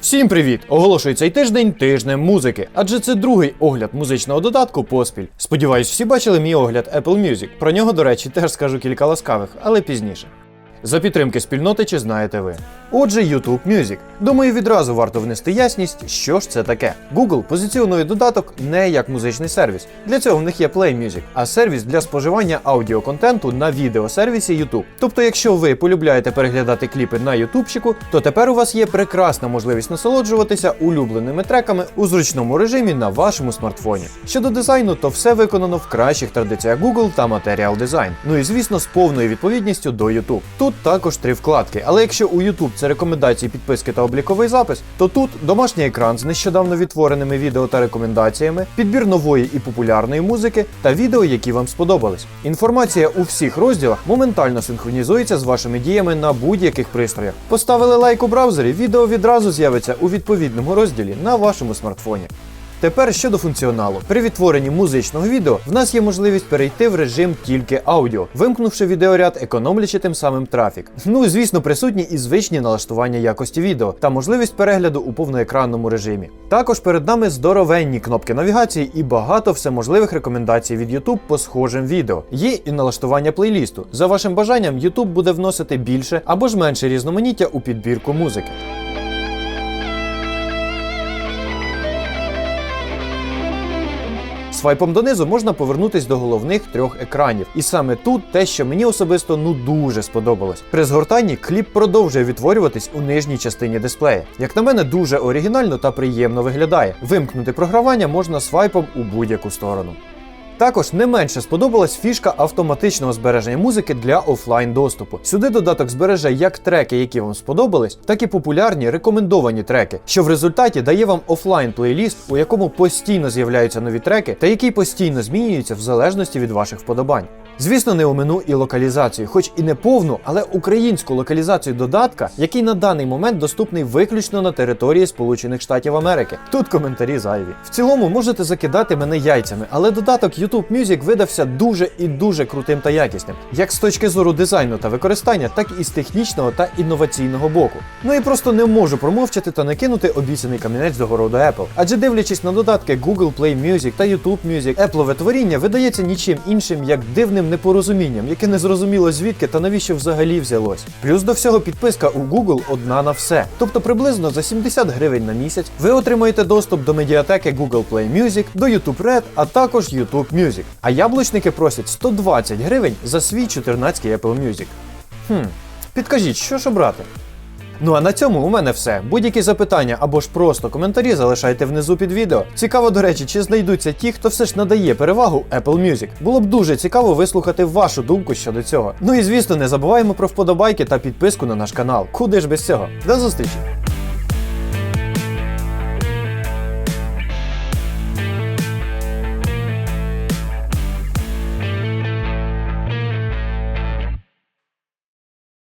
Всім привіт! Оголошую цей тиждень тижнем музики, адже це другий огляд музичного додатку поспіль. Сподіваюсь, всі бачили мій огляд Apple Music. Про нього, до речі, теж скажу кілька ласкавих, але пізніше. За підтримки спільноти чи знаєте ви. Отже, YouTube Music. Думаю, відразу варто внести ясність, що ж це таке. Google позиціонує додаток не як музичний сервіс. Для цього в них є Play Music, а сервіс для споживання аудіоконтенту на відеосервісі YouTube. Тобто, якщо ви полюбляєте переглядати кліпи на ютубчику, то тепер у вас є прекрасна можливість насолоджуватися улюбленими треками у зручному режимі на вашому смартфоні. Щодо дизайну, то все виконано в кращих традиціях Google та Material Design. Ну і звісно, з повною відповідністю до YouTube. Тут також три вкладки, але якщо у YouTube це рекомендації, підписки та обліковий запис, то тут домашній екран з нещодавно відтвореними відео та рекомендаціями, підбір нової і популярної музики та відео, які вам сподобались. Інформація у всіх розділах моментально синхронізується з вашими діями на будь-яких пристроях. Поставили лайк у браузері, відео відразу з'явиться у відповідному розділі на вашому смартфоні. Тепер щодо функціоналу. При відтворенні музичного відео в нас є можливість перейти в режим тільки аудіо, вимкнувши відеоряд, економлячи тим самим трафік. Ну і звісно, присутні і звичні налаштування якості відео та можливість перегляду у повноекранному режимі. Також перед нами здоровенні кнопки навігації і багато всеможливих рекомендацій від YouTube по схожим відео. Є і налаштування плейлісту. За вашим бажанням, YouTube буде вносити більше або ж менше різноманіття у підбірку музики. Свайпом донизу можна повернутись до головних трьох екранів. І саме тут те, що мені особисто ну дуже сподобалось. При згортанні кліп продовжує відтворюватись у нижній частині дисплея. Як на мене, дуже оригінально та приємно виглядає. Вимкнути програвання можна свайпом у будь-яку сторону. Також не менше сподобалась фішка автоматичного збереження музики для офлайн доступу. Сюди додаток збереже як треки, які вам сподобались, так і популярні рекомендовані треки, що в результаті дає вам офлайн плейліст, у якому постійно з'являються нові треки, та який постійно змінюється в залежності від ваших вподобань. Звісно, не омину і локалізацію, хоч і не повну, але українську локалізацію додатка, який на даний момент доступний виключно на території Сполучених Штатів Америки. Тут коментарі зайві. В цілому можете закидати мене яйцями, але додаток YouTube Music видався дуже і дуже крутим та якісним, як з точки зору дизайну та використання, так і з технічного та інноваційного боку. Ну і просто не можу промовчати та не кинути обіцяний камінець до городу Apple. Адже дивлячись на додатки Google Play Music та YouTube Music, Appleове творіння видається нічим іншим, як дивним непорозумінням, яке не зрозуміло звідки та навіщо взагалі взялось. Плюс до всього підписка у Google одна на все. Тобто приблизно за 70 гривень на місяць ви отримаєте доступ до медіатеки Google Play Music, до YouTube Red, а також YouTube Music. А яблучники просять 120 гривень за свій 14 Apple Music. Хм, підкажіть, що ж обрати? Ну а на цьому у мене все. Будь-які запитання або ж просто коментарі залишайте внизу під відео. Цікаво, до речі, чи знайдуться ті, хто все ж надає перевагу Apple Music. Було б дуже цікаво вислухати вашу думку щодо цього. Ну і звісно, не забуваємо про вподобайки та підписку на наш канал. Куди ж без цього? До зустрічі!